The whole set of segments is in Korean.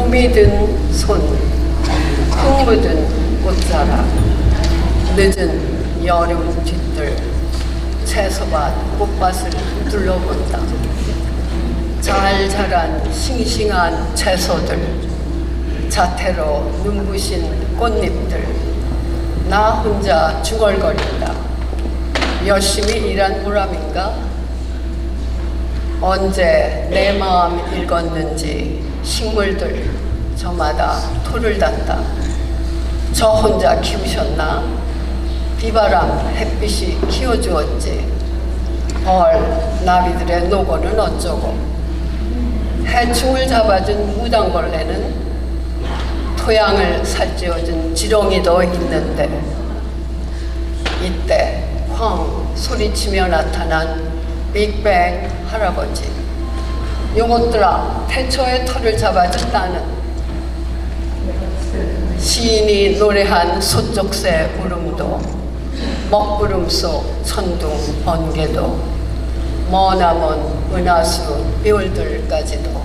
봄이 든 손, 흙 묻은 꽃자락, 늦은 여름 뒤뜰, 채소밭, 꽃밭을 둘러본다. 잘 자란 싱싱한 채소들, 자태로 눈부신 꽃잎들, 나 혼자 중얼거린다. 열심히 일한 보람인가? 언제 내 마음 읽었는지 식물들 저마다 토를 단다. 저 혼자 키우셨나? 비바람 햇빛이 키워주었지. 벌 나비들의 노고는 어쩌고. 해충을 잡아준 무당벌레는 토양을 살찌워준 지렁이도 있는데 이때 쾅 소리치며 나타난 빅뱅 할아버지. 요것들아 태초의 털을 잡아준 나는 시인이 노래한 소쪽새 울음도 먹구름 속 천둥 번개도 머나먼 은하수 묘울들까지도.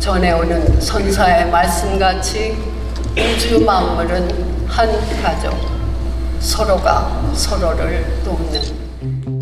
전해오는 선사의 말씀같이 우주 만물은 한 가족 서로가 서로를 돕는